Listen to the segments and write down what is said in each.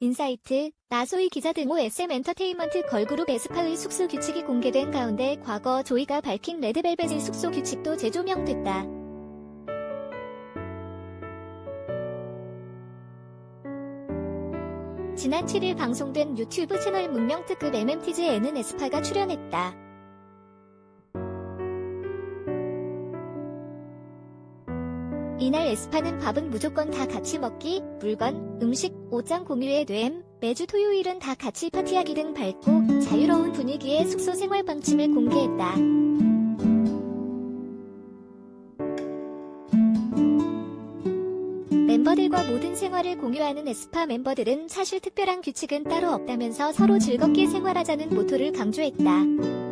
인사이트, 나소희 기자 등모 SM 엔터테인먼트 걸그룹 에스파의 숙소 규칙이 공개된 가운데 과거 조이가 밝힌 레드벨벳의 숙소 규칙도 재조명됐다. 지난 7일 방송된 유튜브 채널 문명특급 MMTG에는 에스파가 출연했다. 이날 에스파는 밥은 무조건 다 같이 먹기, 물건, 음식, 옷장 공유에 됨, 매주 토요일은 다 같이 파티하기 등 밝고 자유로운 분위기의 숙소 생활 방침을 공개했다. 멤버들과 모든 생활을 공유하는 에스파 멤버들은 사실 특별한 규칙은 따로 없다면서 서로 즐겁게 생활하자는 모토를 강조했다.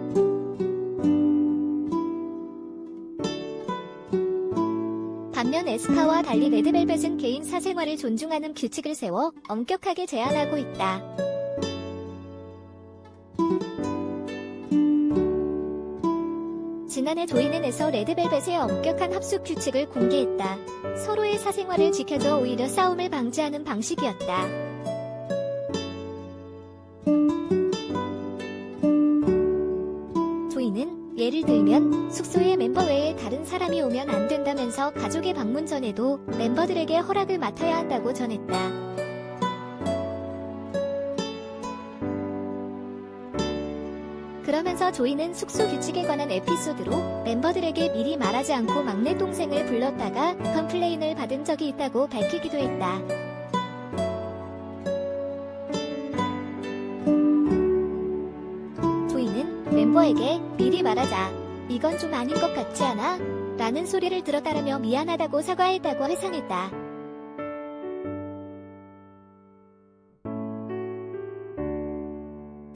반면 에스파와 달리 레드벨벳은 개인 사생활을 존중하는 규칙을 세워 엄격하게 제한하고 있다. 지난해 조이는에서 레드벨벳의 엄격한 합숙 규칙을 공개했다. 서로의 사생활을 지켜줘 오히려 싸움을 방지하는 방식이었다. 예를 들면 숙소에 멤버 외에 다른 사람이 오면 안 된다면서 가족의 방문 전에도 멤버들에게 허락을 맡아야 한다고 전했다. 그러면서 조이는 숙소 규칙에 관한 에피소드로 멤버들에게 미리 말하지 않고 막내 동생을 불렀다가 컴플레인을 받은 적이 있다고 밝히기도 했다. 멤버에게 미리 말하자. 이건 좀 아닌 것 같지 않아? 라는 소리를 들었다라며 미안하다고 사과했다고 회상했다.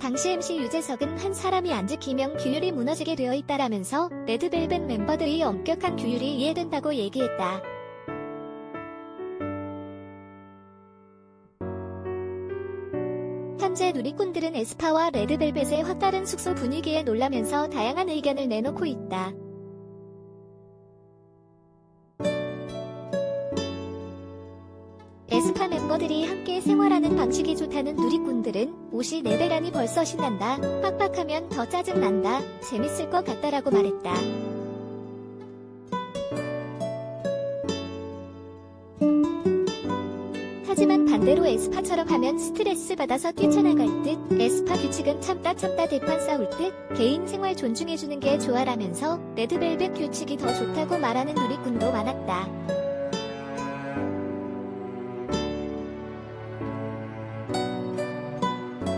당시 MC 유재석은 한 사람이 안 지키면 규율이 무너지게 되어 있다라면서 레드벨벳 멤버들의 엄격한 규율이 이해된다고 얘기했다. 현재 누리꾼들은 에스파와 레드벨벳의 확다른 숙소 분위기에 놀라면서 다양한 의견을 내놓고 있다. 에스파 멤버들이 함께 생활하는 방식이 좋다는 누리꾼들은 옷이 4배라니 벌써 신난다. 빡빡하면 더 짜증난다. 재밌을 것 같다라고 말했다. 반대로 에스파처럼 하면 스트레스 받아서 뛰쳐나갈 듯 에스파 규칙은 참다 참다 대판 싸울 듯 개인 생활 존중해주는 게 좋아라면서 레드벨벳 규칙이 더 좋다고 말하는 누리꾼도 많았다.